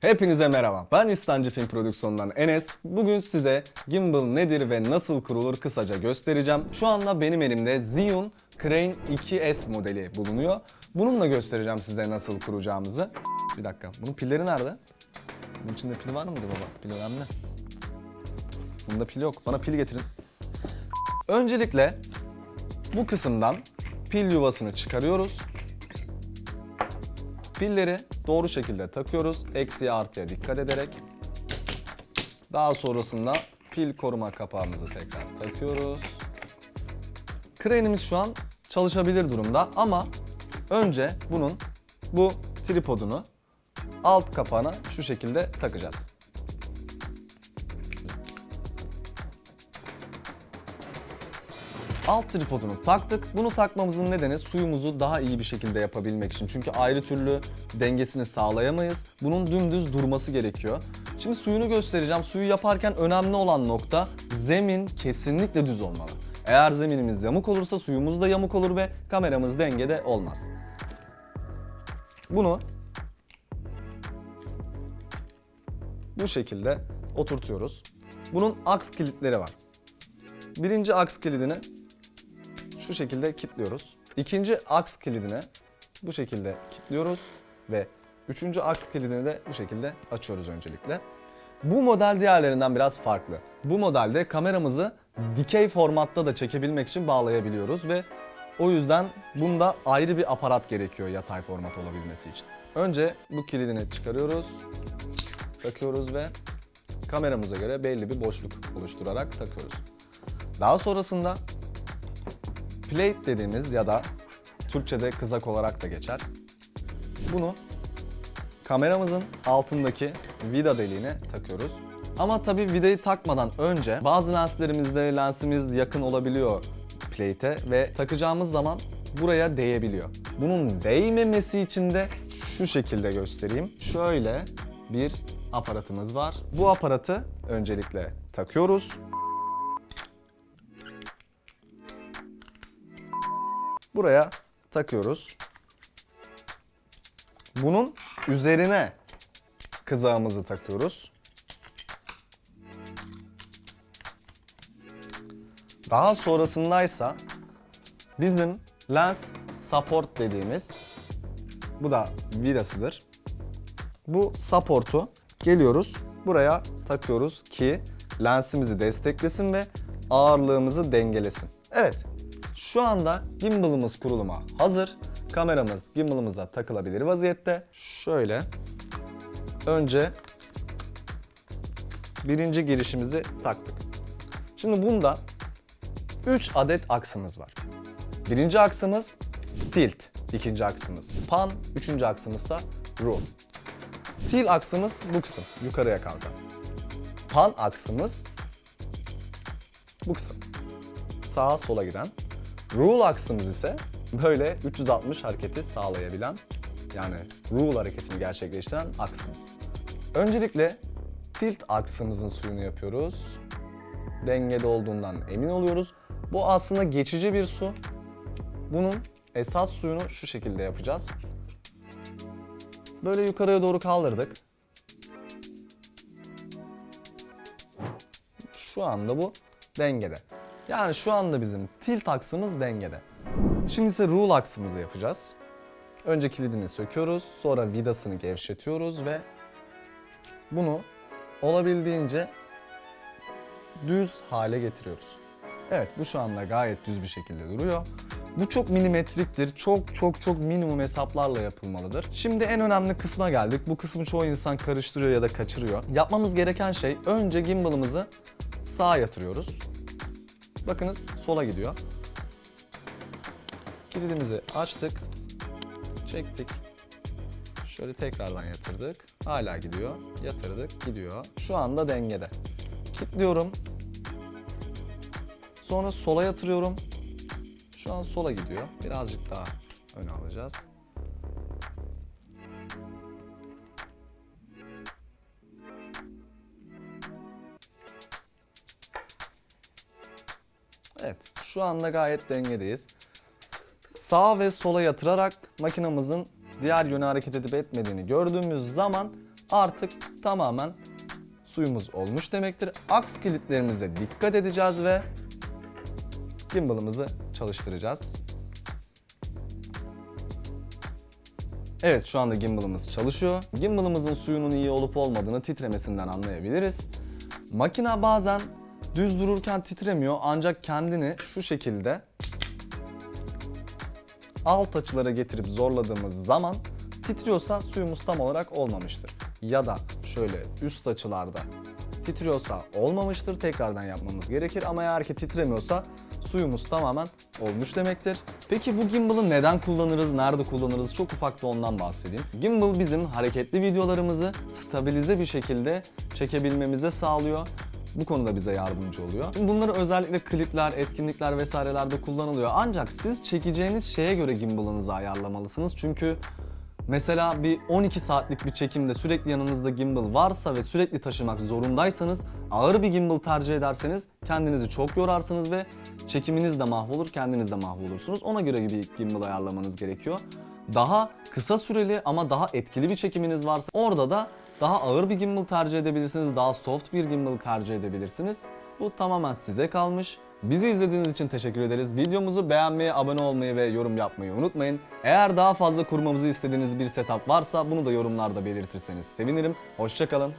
Hepinize merhaba. Ben İstancı Film Prodüksiyon'dan Enes. Bugün size gimbal nedir ve nasıl kurulur kısaca göstereceğim. Şu anda benim elimde Zhiyun Crane 2S modeli bulunuyor. Bununla göstereceğim size nasıl kuracağımızı. Bir dakika. Bunun pilleri nerede? Bunun içinde pil var mıydı baba? Pil önemli. Bunda pil yok. Bana pil getirin. Öncelikle bu kısımdan pil yuvasını çıkarıyoruz. Pilleri doğru şekilde takıyoruz. Eksiye artıya dikkat ederek. Daha sonrasında pil koruma kapağımızı tekrar takıyoruz. Krenimiz şu an çalışabilir durumda ama önce bunun bu tripodunu alt kapağına şu şekilde takacağız. Alt tripodunu taktık. Bunu takmamızın nedeni suyumuzu daha iyi bir şekilde yapabilmek için. Çünkü ayrı türlü dengesini sağlayamayız. Bunun dümdüz durması gerekiyor. Şimdi suyunu göstereceğim. Suyu yaparken önemli olan nokta zemin kesinlikle düz olmalı. Eğer zeminimiz yamuk olursa suyumuz da yamuk olur ve kameramız dengede olmaz. Bunu bu şekilde oturtuyoruz. Bunun aks kilitleri var. Birinci aks kilidini şu şekilde kilitliyoruz. İkinci aks kilidini bu şekilde kilitliyoruz ve üçüncü aks kilidini de bu şekilde açıyoruz öncelikle. Bu model diğerlerinden biraz farklı. Bu modelde kameramızı dikey formatta da çekebilmek için bağlayabiliyoruz ve o yüzden bunda ayrı bir aparat gerekiyor yatay format olabilmesi için. Önce bu kilidini çıkarıyoruz, takıyoruz ve kameramıza göre belli bir boşluk oluşturarak takıyoruz. Daha sonrasında plate dediğimiz ya da Türkçe'de kızak olarak da geçer. Bunu kameramızın altındaki vida deliğine takıyoruz. Ama tabii vidayı takmadan önce bazı lenslerimizde lensimiz yakın olabiliyor plate'e ve takacağımız zaman buraya değebiliyor. Bunun değmemesi için de şu şekilde göstereyim. Şöyle bir aparatımız var. Bu aparatı öncelikle takıyoruz. Buraya takıyoruz. Bunun üzerine kızağımızı takıyoruz. Daha sonrasındaysa bizim lens support dediğimiz bu da vidasıdır. Bu support'u geliyoruz buraya takıyoruz ki lensimizi desteklesin ve ağırlığımızı dengelesin. Evet, şu anda gimbal'ımız kuruluma hazır. Kameramız gimbal'ımıza takılabilir vaziyette. Şöyle önce birinci girişimizi taktık. Şimdi bunda 3 adet aksımız var. Birinci aksımız tilt, ikinci aksımız pan, üçüncü aksımızsa roll. Tilt aksımız bu kısım, yukarıya kalkan. Pan aksımız bu kısım. Sağa sola giden. Rule aksımız ise böyle 360 hareketi sağlayabilen yani rule hareketini gerçekleştiren aksımız. Öncelikle tilt aksımızın suyunu yapıyoruz. Dengede olduğundan emin oluyoruz. Bu aslında geçici bir su. Bunun esas suyunu şu şekilde yapacağız. Böyle yukarıya doğru kaldırdık. Şu anda bu dengede. Yani şu anda bizim tilt aksımız dengede. Şimdi ise rule aksımızı yapacağız. Önce kilidini söküyoruz, sonra vidasını gevşetiyoruz ve bunu olabildiğince düz hale getiriyoruz. Evet bu şu anda gayet düz bir şekilde duruyor. Bu çok milimetriktir. Çok çok çok minimum hesaplarla yapılmalıdır. Şimdi en önemli kısma geldik. Bu kısmı çoğu insan karıştırıyor ya da kaçırıyor. Yapmamız gereken şey önce gimbal'ımızı sağa yatırıyoruz. Bakınız sola gidiyor. Kilidimizi açtık. Çektik. Şöyle tekrardan yatırdık. Hala gidiyor. Yatırdık. Gidiyor. Şu anda dengede. Kilitliyorum. Sonra sola yatırıyorum. Şu an sola gidiyor. Birazcık daha öne alacağız. Evet, şu anda gayet dengedeyiz. Sağ ve sola yatırarak makinamızın diğer yöne hareket edip etmediğini gördüğümüz zaman artık tamamen suyumuz olmuş demektir. Aks kilitlerimize dikkat edeceğiz ve gimbal'ımızı çalıştıracağız. Evet şu anda gimbal'ımız çalışıyor. Gimbal'ımızın suyunun iyi olup olmadığını titremesinden anlayabiliriz. Makina bazen düz dururken titremiyor ancak kendini şu şekilde alt açılara getirip zorladığımız zaman titriyorsa suyumuz tam olarak olmamıştır. Ya da şöyle üst açılarda titriyorsa olmamıştır. Tekrardan yapmamız gerekir ama eğer ki titremiyorsa suyumuz tamamen olmuş demektir. Peki bu gimbal'ı neden kullanırız, nerede kullanırız? Çok ufak da ondan bahsedeyim. Gimbal bizim hareketli videolarımızı stabilize bir şekilde çekebilmemize sağlıyor. Bu konuda bize yardımcı oluyor. Bunları özellikle klipler, etkinlikler vesairelerde kullanılıyor. Ancak siz çekeceğiniz şeye göre gimbal'ınızı ayarlamalısınız. Çünkü Mesela bir 12 saatlik bir çekimde sürekli yanınızda gimbal varsa ve sürekli taşımak zorundaysanız ağır bir gimbal tercih ederseniz kendinizi çok yorarsınız ve çekiminiz de mahvolur, kendiniz de mahvolursunuz. Ona göre bir gimbal ayarlamanız gerekiyor. Daha kısa süreli ama daha etkili bir çekiminiz varsa orada da daha ağır bir gimbal tercih edebilirsiniz, daha soft bir gimbal tercih edebilirsiniz. Bu tamamen size kalmış. Bizi izlediğiniz için teşekkür ederiz. Videomuzu beğenmeyi, abone olmayı ve yorum yapmayı unutmayın. Eğer daha fazla kurmamızı istediğiniz bir setup varsa bunu da yorumlarda belirtirseniz sevinirim. Hoşçakalın.